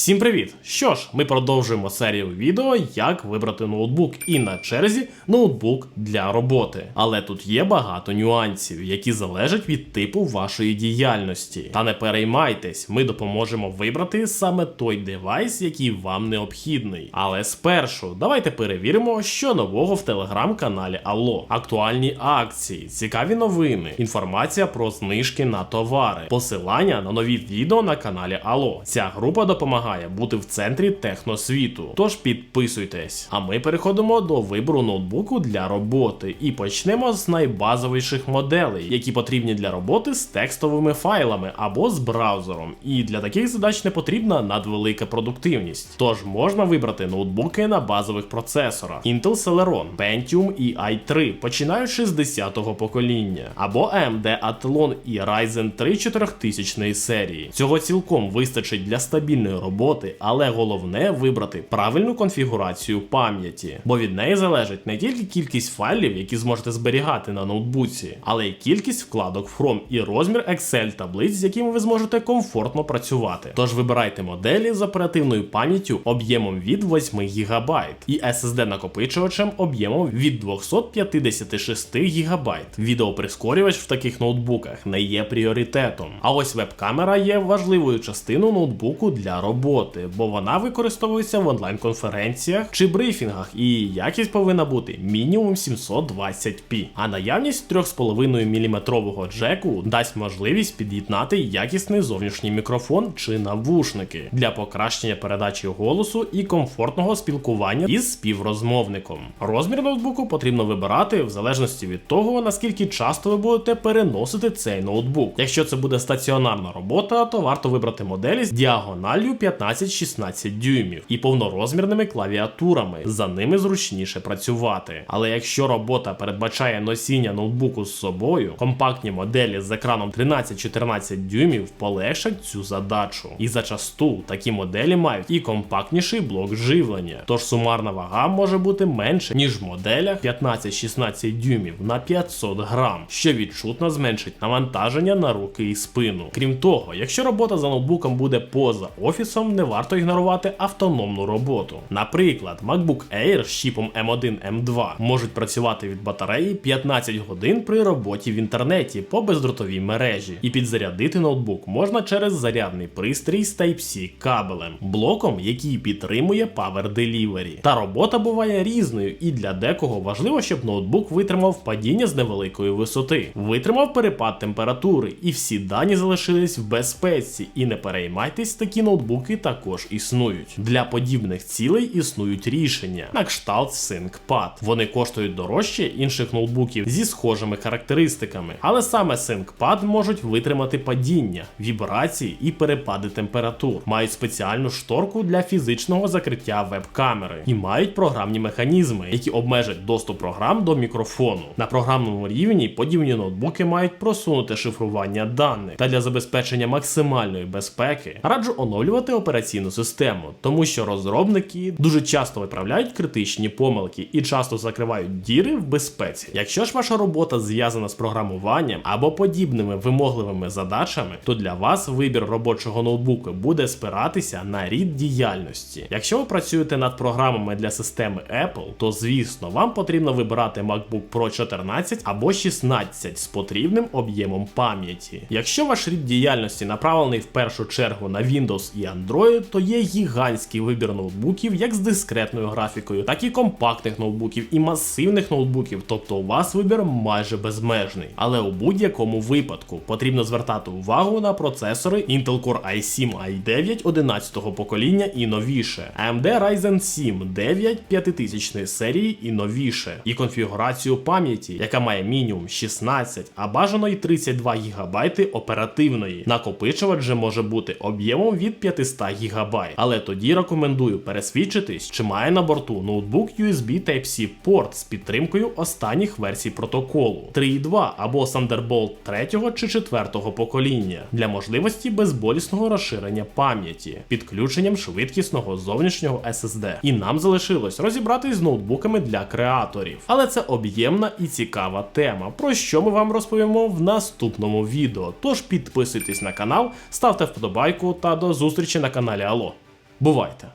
Всім привіт! Що ж, ми продовжуємо серію відео, як вибрати ноутбук, і на черзі ноутбук для роботи. Але тут є багато нюансів, які залежать від типу вашої діяльності. Та не переймайтесь, ми допоможемо вибрати саме той девайс, який вам необхідний. Але спершу давайте перевіримо, що нового в телеграм-каналі Алло. Актуальні акції, цікаві новини, інформація про знижки на товари, посилання на нові відео на каналі Алло. Ця група допомагає бути в центрі техносвіту. Тож підписуйтесь. А ми переходимо до вибору ноутбуку для роботи і почнемо з найбазовіших моделей, які потрібні для роботи з текстовими файлами або з браузером. І для таких задач не потрібна надвелика продуктивність. Тож можна вибрати ноутбуки на базових процесорах Intel Celeron, Pentium і i3, починаючи з 10-го покоління, або AMD Athlon і Ryzen 3 4000 серії. Цього цілком вистачить для стабільної роботи, але головне вибрати правильну конфігурацію пам'яті, бо від неї залежить не тільки кількість файлів, які зможете зберігати на ноутбуці, але й кількість вкладок From і розмір Excel таблиць, з якими ви зможете комфортно працювати. Тож вибирайте моделі з оперативною пам'яттю об'ємом від 8 ГБ і SSD накопичувачем об'ємом від 256 ГБ. Відеоприскорювач в таких ноутбуках не є пріоритетом. А ось веб-камера є важливою частиною ноутбуку для роботи, бо вона використовується в онлайн-конференціях чи брифінгах, і якість повинна бути мінімум 720p. А наявність 3,5 мм джеку дасть можливість під'єднати якісний зовнішній мікрофон чи навушники для покращення передачі голосу і комфортного спілкування із співрозмовником. Розмір ноутбуку потрібно вибирати в залежності від того, наскільки часто ви будете переносити цей ноутбук. Якщо це буде стаціонарна робота, то варто вибрати моделі з діагоналлю 15-16 дюймів і повнорозмірними клавіатурами. За ними зручніше працювати. Але якщо робота передбачає носіння ноутбуку з собою, компактні моделі з екраном 13-14 дюймів полегшать цю задачу. І зачасту такі моделі мають і компактніший блок живлення. Тож сумарна вага може бути менше, ніж в моделях 15-16 дюймів на 500 грам, що відчутно зменшить навантаження на руки і спину. Крім того, якщо робота за ноутбуком буде поза офісом, не варто ігнорувати автономну роботу. Наприклад, MacBook Air з чіпом M1 M2 можуть працювати від батареї 15 годин при роботі в інтернеті по бездротовій мережі, і підзарядити ноутбук можна через зарядний пристрій з Type-C кабелем, блоком, який підтримує Power Delivery. Та робота буває різною, і для декого важливо, щоб ноутбук витримав падіння з невеликої висоти, витримав перепад температури, і всі дані залишились в безпеці. І не переймайтесь, такі ноутбуки також існують. Для подібних цілей існують рішення на кшталт ThinkPad. Вони коштують дорожче інших ноутбуків зі схожими характеристиками, але саме ThinkPad можуть витримати падіння, вібрації і перепади температур, мають спеціальну шторку для фізичного закриття веб-камери і мають програмні механізми, які обмежать доступ програм до мікрофону. На програмному рівні подібні ноутбуки мають просунути шифрування даних та для забезпечення максимальної безпеки раджу оновлювати операційну систему, тому що розробники дуже часто виправляють критичні помилки і часто закривають діри в безпеці. Якщо ж ваша робота зв'язана з програмуванням або подібними вимогливими задачами, то для вас вибір робочого ноутбуку буде спиратися на рід діяльності. Якщо ви працюєте над програмами для системи Apple, то звісно вам потрібно вибирати MacBook Pro 14 або 16 з потрібним об'ємом пам'яті. Якщо ваш рід діяльності направлений в першу чергу на Windows і Android, то є гігантський вибір ноутбуків як з дискретною графікою, так і компактних ноутбуків і масивних ноутбуків, тобто у вас вибір майже безмежний. Але у будь-якому випадку потрібно звертати увагу на процесори Intel Core i7 i9 11-го покоління і новіше, AMD Ryzen 7 9 5000 серії і новіше, і конфігурацію пам'яті, яка має мінімум 16, а бажано й 32 ГБ оперативної. Накопичувач же може бути об'ємом від 500 ГБ. Але тоді рекомендую пересвідчитись, чи має на борту ноутбук USB Type-C порт з підтримкою останніх версій протоколу 3.2 або Thunderbolt 3 чи 4 покоління для можливості безболісного розширення пам'яті, підключенням швидкісного зовнішнього SSD. І нам залишилось розібратись з ноутбуками для креаторів. Але це об'ємна і цікава тема, про що ми вам розповімо в наступному відео. Тож підписуйтесь на канал, ставте вподобайку та до зустрічі на каналі Алло. Бувайте!